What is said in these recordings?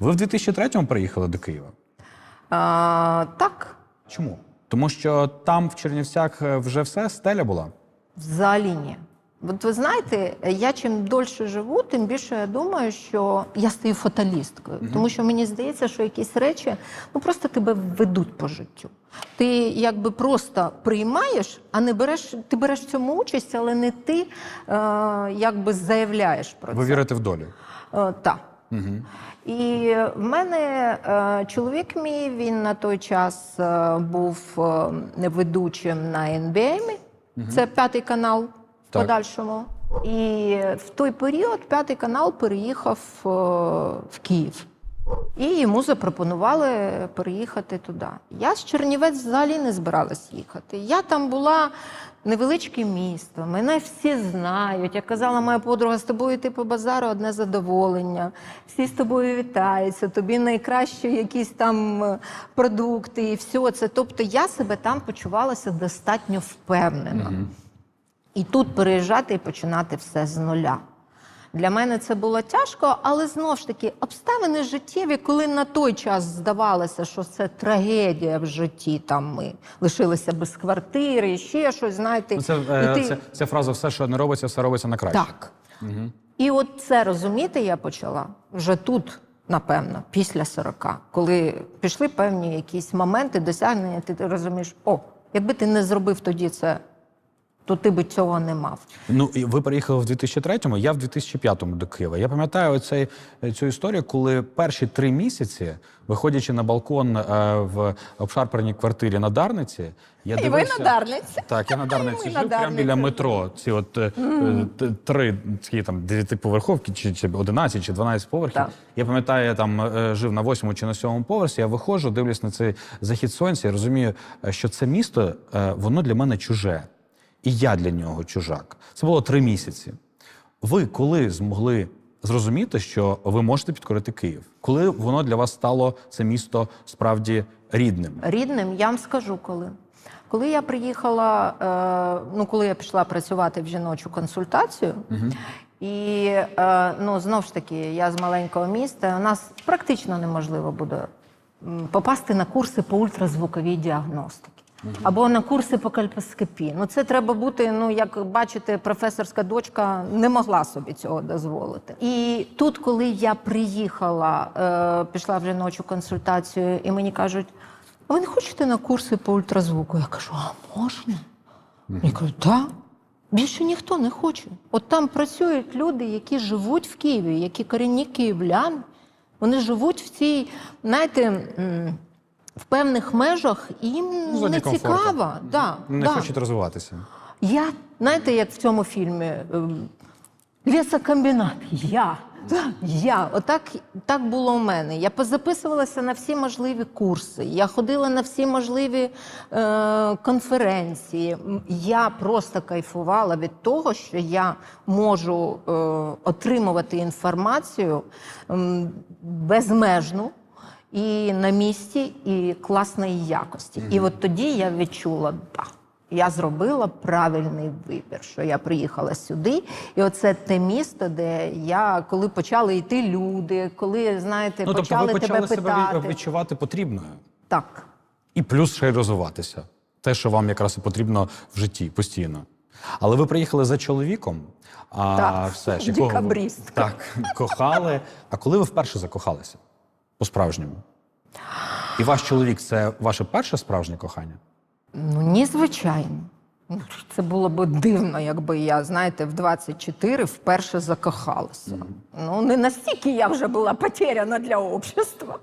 Ви в 2003-му приїхали до Києва. А, так, Чому? Тому що там в Чернівцях е, вже все стеля була. взагалі ні. От ви знаєте, я чим дольше живу, тим більше я думаю, що я стаю фаталісткою. Тому що мені здається, що якісь речі ну просто тебе ведуть по життю. Ти якби просто приймаєш, а не береш, ти береш в цьому участь, але не ти е, якби заявляєш про Ви це. вірите в долю. Е, так. І в мене е, чоловік мій, він на той час е, був е, ведучим на НБМ. Це п'ятий канал в подальшому. І в той період п'ятий канал переїхав в Київ. І йому запропонували переїхати туди. Я з Чернівець взагалі не збиралась їхати. Я там була невеличке місто, мене всі знають. Як казала моя подруга, з тобою йти по базару одне задоволення. Всі з тобою вітаються, тобі найкращі якісь там е, продукти і все це. Тобто я себе там почувалася достатньо впевнено. І тут переїжджати і починати все з нуля. Для мене це було тяжко, але знову ж таки обставини життєві, коли на той час здавалося, що це трагедія в житті. Там ми лишилися без квартири, ще щось, знаєте, Ну, Це, і е, ти- це, це фраза все, що не робиться, все робиться на краще. так. І от це розуміти я почала вже тут, напевно, після 40, коли пішли певні якісь моменти, досягнення, ти розумієш, о, якби ти не зробив тоді це, то ти би цього не мав. Ну, і ви приїхали в 2003-му, я в 2005-му до Києва. Я пам'ятаю оцей, цю історію, коли перші три місяці, виходячи на балкон е, в обшарпаній квартирі на Дарниці, я І ви на Дарниці. Так, я на Дарниці І жив прямо біля метро. Ці от е, е, три такі там дев'ятиповерховки, чи, чи 11, чи 12 поверхів. Так. Я пам'ятаю, я там е, жив на восьмому чи на сьомому поверсі. Я виходжу, дивлюсь на цей захід сонця і розумію, е, що це місто е, воно для мене чуже. І я для нього чужак. Це було три місяці. Ви коли змогли зрозуміти, що ви можете підкорити Київ? Коли воно для вас стало це місто справді рідним? Рідним я вам скажу коли. Коли я приїхала, е, ну коли я пішла працювати в жіночу консультацію, і е, ну знову ж таки, я з маленького міста, у нас практично неможливо буде попасти на курси по ультразвуковій діагностиці. Або на курси по кальпоскопії. Ну це треба бути. Ну як бачите, професорська дочка не могла собі цього дозволити. І тут, коли я приїхала, е, пішла в жіночу консультацію, і мені кажуть: а ви не хочете на курси по ультразвуку? Я кажу, а можна? Я кажу, так. Більше ніхто не хоче. От там працюють люди, які живуть в Києві, які корінні київляни. Вони живуть в цій, знаєте, в певних межах, їм зоні не комфорту. цікаво. Да, Не да. хочуть розвиватися. Я, знаєте, як в цьому фільмі ем, Лісокомбінат. Я. Я. Отак так було у мене. Я позаписувалася на всі можливі курси. Я ходила на всі можливі е, конференції. Я просто кайфувала від того, що я можу е, отримувати інформацію м, безмежну. І на місці, і класної якості. І от тоді я відчула, так, я зробила правильний вибір, що я приїхала сюди, і оце те місто, де я коли почали йти люди, коли знаєте, Ну, тобто почали, ви почали тебе себе питати. ві- відчувати потрібною. Так. І плюс ще й розвиватися. Те, що вам якраз і потрібно в житті постійно. Але ви приїхали за чоловіком, а Так, все ж якого ви- Так, кохали. А коли ви вперше закохалися? По-справжньому? І ваш чоловік це ваше перше справжнє кохання? Ну, ні, звичайно. Ну, Це було б дивно, якби я, знаєте, в 24 вперше закохалася. Ну, не настільки я вже була потеряна для общества.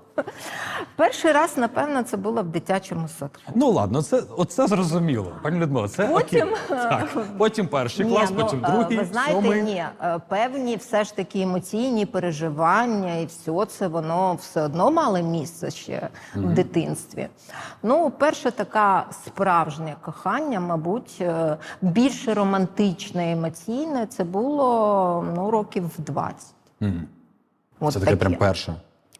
Перший раз, напевно, це було в дитячому садку. Ну ладно, це оце зрозуміло. Пані Людмила, це Потім, окей. Так. Потім перший клас, ну, потім е, другий, Ви знаєте, сьомий. ні, е, певні все ж таки емоційні переживання і все це воно все одно мало місце ще в дитинстві. Ну, перше така справжнє кохання, мабуть, е, більше романтичне, емоційне, це було ну, років в 20. Мгм. От Це таке прям перше.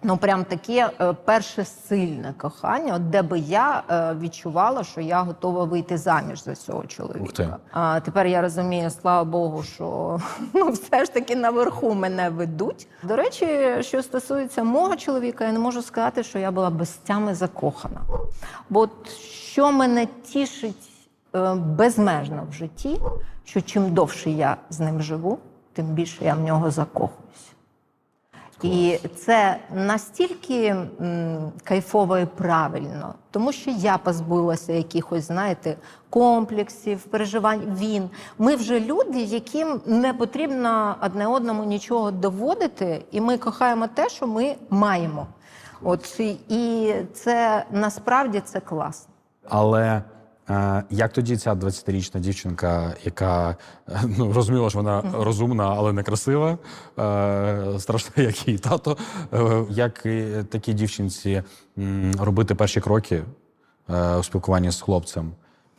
Ну, прям таке е, перше сильне кохання, от де би я е, відчувала, що я готова вийти заміж за цього Ух ти. чоловіка. А тепер я розумію, слава Богу, що ну, все ж таки наверху мене ведуть. До речі, що стосується мого чоловіка, я не можу сказати, що я була безтями закохана. Бо от що мене тішить безмежно в житті, що чим довше я з ним живу, тим більше я в нього закохуюсь. І це настільки кайфово і правильно, тому що я позбулася якихось, знаєте, комплексів, переживань. Він. Ми вже люди, яким не потрібно одне одному нічого доводити, і ми кохаємо те, що ми маємо. От і- це насправді це класно. Але е, як тоді ця 20-річна дівчинка, яка ну розуміла, що вона розумна, але не красива, страшна, як її тато, е, як такій дівчинці робити перші кроки е, у спілкуванні з хлопцем?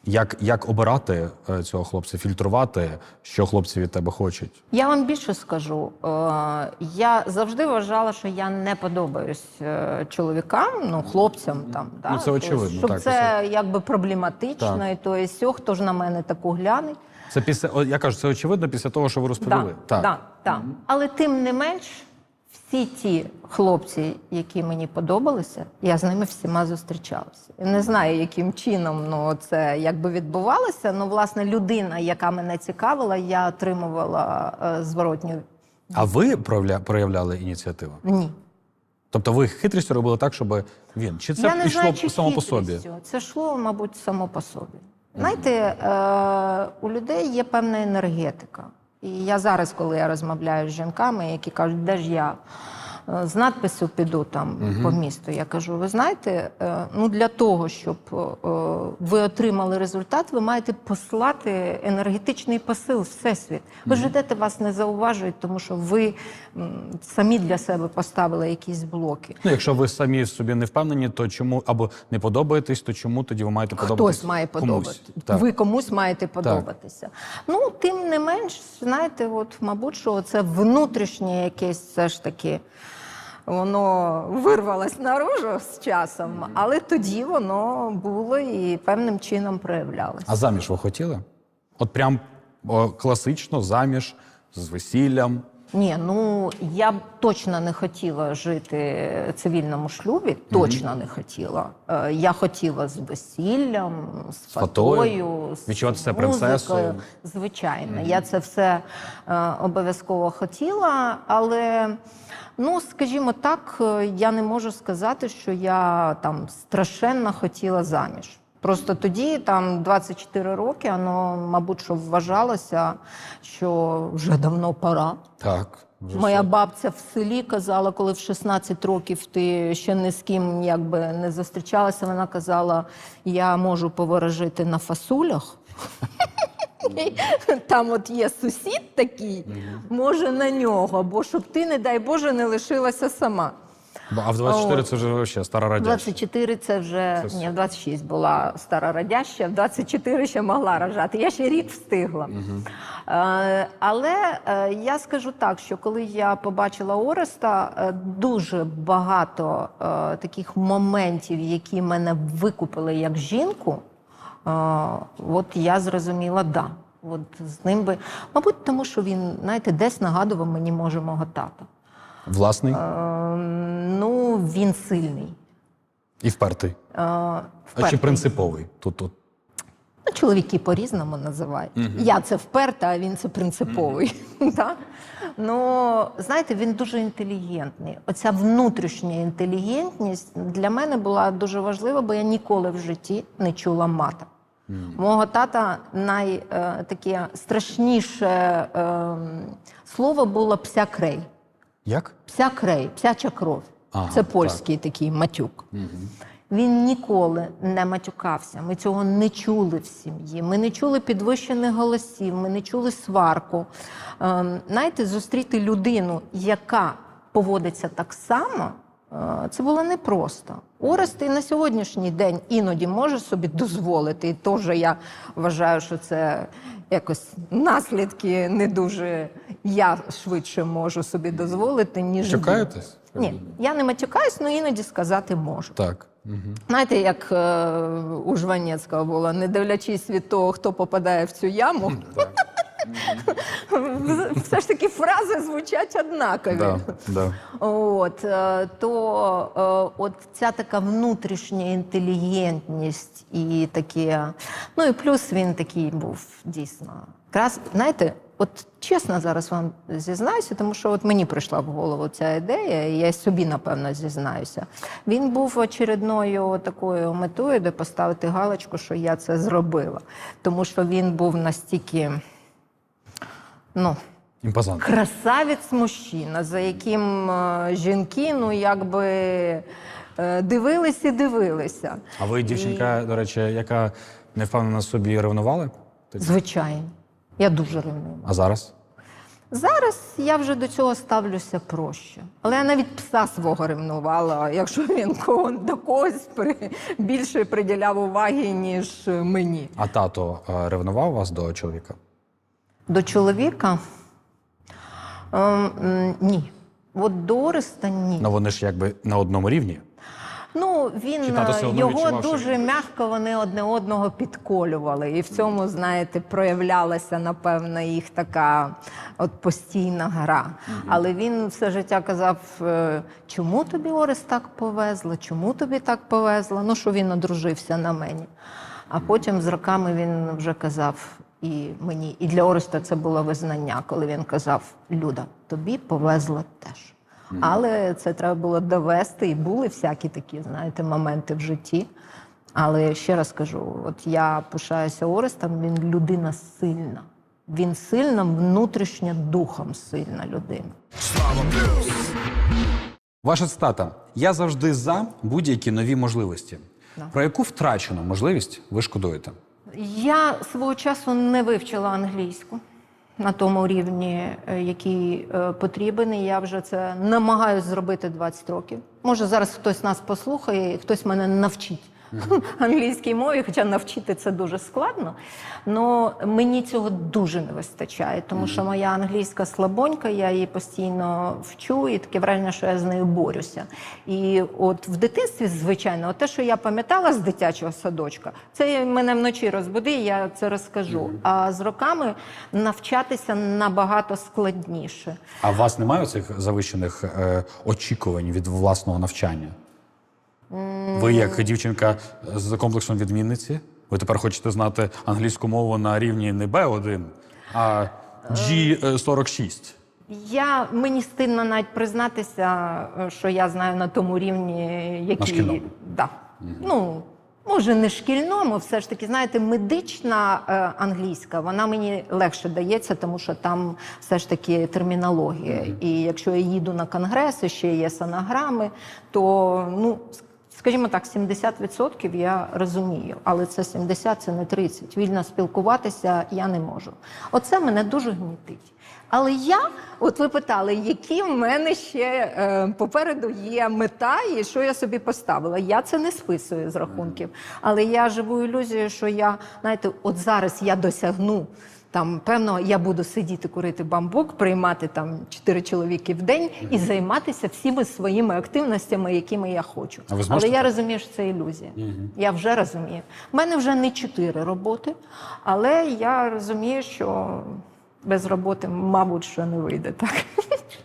Як, як обирати е, цього хлопця, фільтрувати, що хлопці від тебе хочуть? Я вам більше скажу. Е, я завжди вважала, що я не подобаюсь е, чоловікам, ну хлопцям там. Да? Ну, це очевидно, Щоб так, це якби проблематично, Так. і то і сьо, хто ж на мене таку гляне. Це після я кажу, це очевидно після того, що ви розповіли. Да, да, да. Але тим не менш, всі ті хлопці, які мені подобалися, я з ними всіма зустрічалася. Я не знаю, яким чином ну, це якби відбувалося. Ну, власне, людина, яка мене цікавила, я отримувала е, зворотню. А ви проявляли ініціативу? Ні. Тобто ви хитрістю робили так, щоб він чи це я не знаю, чи само по собі? Це йшло, мабуть, само по собі. Знаєте, е, у людей є певна енергетика. І я зараз, коли я розмовляю з жінками, які кажуть, де ж я з надпису піду там по місту. Я кажу: ви знаєте, е, ну для того, щоб е, ви отримали результат, ви маєте послати енергетичний посил в всесвіт. Ви ж йдете, вас не зауважують, тому що ви самі для себе поставили якісь блоки. Ну, якщо ви самі собі не впевнені, то чому або не подобаєтесь, то чому тоді ви маєте подобатись? Хтось має подобати. Так. Ви комусь маєте подобатися. Ну, тим не менш, знаєте, от, мабуть, що це внутрішнє якесь все ж таки. Воно вирвалось наружу з часом, але тоді воно було і певним чином проявлялося. А заміж ви хотіли? От прям о, класично заміж з весіллям. Ні, ну я б точно не хотіла жити в цивільному шлюбі. Точно не хотіла. Е, Я хотіла з весіллям, з фатою, фатою, з відчувати себе музикою. принцесою. Звичайно, я це все е, обов'язково хотіла, але. Ну, скажімо так, е, я не можу сказати, що я там страшенно хотіла заміж. Просто тоді, там 24 роки, воно, мабуть, що вважалося, що вже давно пора. Так. вже Моя все. бабця в селі казала, коли в 16 років ти ще ні з ким якби не зустрічалася, вона казала: я можу поворожити на фасулях. Там от є сусід такий, може на нього, бо щоб ти, не дай Боже, не лишилася сама. А в 24 От. це вже вообще стара радянська. 24 це вже Це ні, в 26 була стара радяща, в 24 ще могла рожати. Я ще рік встигла. Е, але е, я скажу так, що коли я побачила Ореста, е, дуже багато е, таких моментів, які мене викупили як жінку. е, от я зрозуміла, да. От з ним би, мабуть, тому що він, знаєте, десь нагадував мені може мого тата. Власний Е, ну, він сильний. і впертий. Е, А чи принциповий? Тут, тут. Ну, чоловіки по-різному називають. Я це вперта, а він це принциповий. Так? Ну, знаєте, він дуже інтелігентний. Оця внутрішня інтелігентність для мене була дуже важлива, бо я ніколи в житті не чула мата. Мого тата най, е, таке страшніше е, слово було псякрей. Як? Псякрей, псяча кров. Ага, Це польський такий матюк. Він ніколи не матюкався. Ми цього не чули в сім'ї. Ми не чули підвищених голосів, ми не чули сварку. Е, знаєте, зустріти людину, яка поводиться так само, Це було непросто. Орест і на сьогоднішній день іноді може собі дозволити. І теж я вважаю, що це якось наслідки не дуже я швидше можу собі дозволити, ніж. Чекаєтесь? Ні, я не матюкаюсь, але іноді сказати можу. Так. Угу. Знаєте, як е, у Жванецького було, не дивлячись від того, хто попадає в цю яму, все ж таки фрази звучать однакові. Да, да. От, е, то е, от ця така внутрішня інтелігентність і таке. Ну і плюс він такий був дійсно. Якраз, знаєте, от чесно зараз вам зізнаюся, тому що от мені прийшла в голову ця ідея, і я собі, напевно, зізнаюся. Він був очередною такою метою, де поставити галочку, що я це зробила. Тому що він був настільки, ну. Імпозант. Красавець мужчина, за яким е, жінки, ну якби е, дивились і дивилися. А ви дівчинка, до речі, яка не впевнена собі ревнували? Звичайно, я дуже ревную. А зараз? Зараз я вже до цього ставлюся проще. Але я навіть пса свого ревнувала, якщо він кого до когось при, більше приділяв уваги, ніж мені. А тато е, ревнував вас до чоловіка? До чоловіка? Ем, ні. От до Ореста ні. Ну вони ж якби на одному рівні. Ну, він е, його дуже м'яко вони одне одного підколювали. І в цьому, знаєте, проявлялася, напевно, їх така от постійна гра. Але він все життя казав: е, чому тобі Орес так повезло? Чому тобі так повезло? Ну, що він одружився на мені. А потім з роками він вже казав і мені, і для Ореста це було визнання, коли він казав: Люда, тобі повезло теж. Але це треба було довести, і були всякі такі, знаєте, моменти в житті. Але ще раз кажу: от я пишаюся Орестом, він людина сильна. Він сильна, внутрішньо духом сильна людина. Ваша цитата: Я завжди за будь-які нові можливості. Да. Про яку втрачену можливість ви шкодуєте? Я свого часу не вивчила англійську на тому рівні, е, який е, потрібен. І я вже це намагаюся зробити 20 років. Може, зараз хтось нас послухає, хтось мене навчить. Англійській мові, хоча навчити це дуже складно. але мені цього дуже не вистачає, тому що моя англійська слабонька, я її постійно вчу, і таке враження, що я з нею борюся. І от в дитинстві, звичайно, от те, що я пам'ятала з дитячого садочка, це мене вночі розбуди, я це розкажу. А з роками навчатися набагато складніше. А у вас немає цих завищених е, очікувань від власного навчання? Ви, як дівчинка з комплексом відмінниці, ви тепер хочете знати англійську мову на рівні не B1, а G46. Я мені стидно навіть признатися, що я знаю на тому рівні, який да. ну може не шкільному, все ж таки, знаєте, медична е, англійська, вона мені легше дається, тому що там все ж таки термінологія. І якщо я їду на конгреси, ще є санаграми, то ну. Скажімо так, 70% я розумію, але це 70, це не 30. Вільно спілкуватися я не можу. Оце мене дуже гнітить. Але я, от ви питали, які в мене ще е, попереду є мета, і що я собі поставила. Я це не списую з рахунків. Але я живу ілюзією, що я, знаєте, от зараз я досягну. Там, певно, я буду сидіти, курити бамбук, приймати там чотири чоловіки в день і займатися всіми своїми активностями, якими я хочу. А ви Але я так? розумію, що це ілюзія. Я вже розумію. У мене вже не чотири роботи, але я розумію, що без роботи, мабуть, що не вийде так.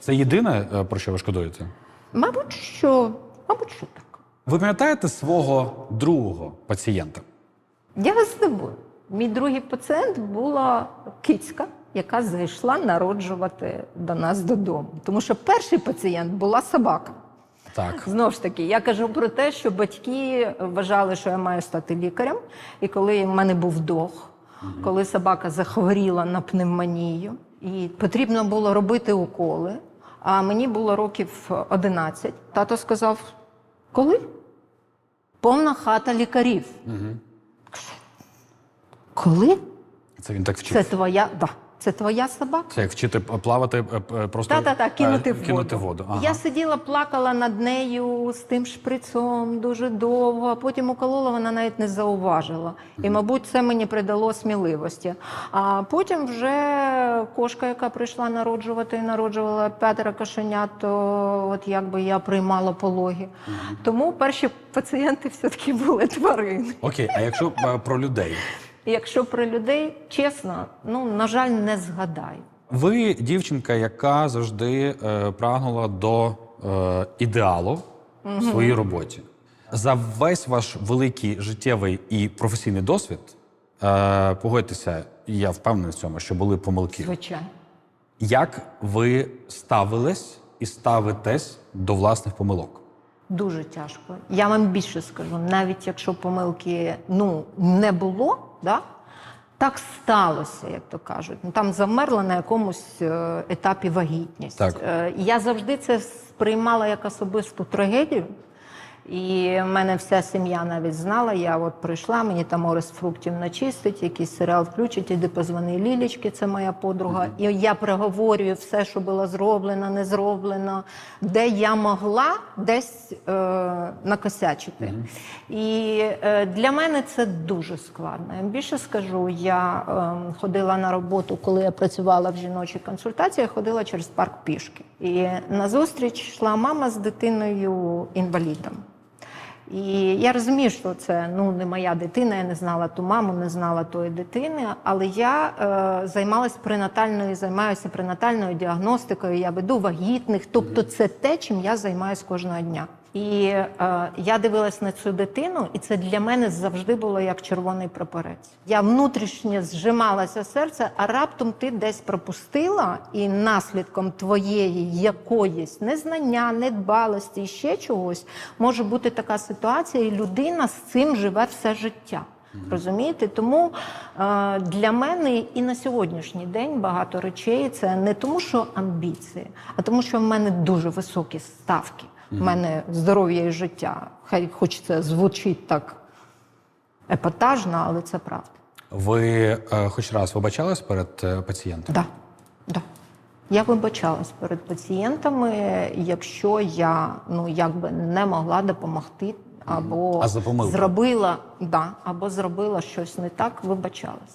Це єдине, е, про що ви шкодуєте? Мабуть, що, мабуть, що так. Ви пам'ятаєте свого другого пацієнта? Я вас здивую. Мій другий пацієнт була кицька, яка зайшла народжувати до нас додому. Тому що перший пацієнт була собака. Так. Знову ж таки, я кажу про те, що батьки вважали, що я маю стати лікарем. І коли в мене був дог, коли собака захворіла на пневмонію, і потрібно було робити уколи, а мені було років 11, тато сказав: коли? Повна хата лікарів. Коли? Це він так вчив. Це твоя, да. Це твоя собака? Це як вчити плавати, е, просто Та, та, та, кинути воду. кинути воду. Ага. Я сиділа, плакала над нею з тим шприцом дуже довго, а потім уколола, вона навіть не зауважила. І, мабуть, це мені придало сміливості. А потім вже кошка, яка прийшла народжувати і народжувала п'ятеро кошенят, то от якби я приймала пологи. Тому перші пацієнти все-таки були тварини. Окей, а якщо е, про людей? Якщо про людей, чесно, ну на жаль, не згадаю. Ви дівчинка, яка завжди е, прагнула до е, ідеалу в своїй роботі. За весь ваш великий життєвий і професійний досвід, е, погодьтеся, я впевнений в цьому, що були помилки. Звичайно. Як ви ставились і ставитесь до власних помилок? Дуже тяжко. Я вам більше скажу, навіть якщо помилки ну, не було, да? так сталося, як то кажуть. Ну, Там замерла на якомусь е, етапі вагітність. Так. Е, Я завжди це сприймала як особисту трагедію. І в мене вся сім'я навіть знала. Я от прийшла, мені там Орес фруктів начистить, якийсь серіал включить, іди позвони Лілічки, це моя подруга. І я проговорюю все, що було зроблено, не зроблено, де я могла десь е, накосячити. І е, для мене це дуже складно. Я більше скажу, я е, ходила на роботу, коли я працювала в жіночій консультації, я ходила через парк пішки. І назустріч йшла мама з дитиною інвалідом. І я розумію, що це ну не моя дитина, я не знала ту маму, не знала тої дитини. Але я е, займалася пренатальною, займаюся пренатальною діагностикою. Я веду вагітних, тобто це те, чим я займаюся кожного дня. І е, я дивилась на цю дитину, і це для мене завжди було як червоний прапорець. Я внутрішньо зжималася серце, а раптом ти десь пропустила, і наслідком твоєї якоїсь незнання, недбалості і ще чогось може бути така ситуація, і людина з цим живе все життя. Розумієте? Тому е, для мене і на сьогоднішній день багато речей це не тому, що амбіції, а тому, що в мене дуже високі ставки. У мене здоров'я і життя. Хай хоч це звучить так епатажно, але це правда. Ви е, хоч раз вибачались перед е, пацієнтом? Да, да. Я вибачалась перед пацієнтами, якщо я ну якби не могла допомогти, або А зробила, да, або зробила щось не так, вибачалась.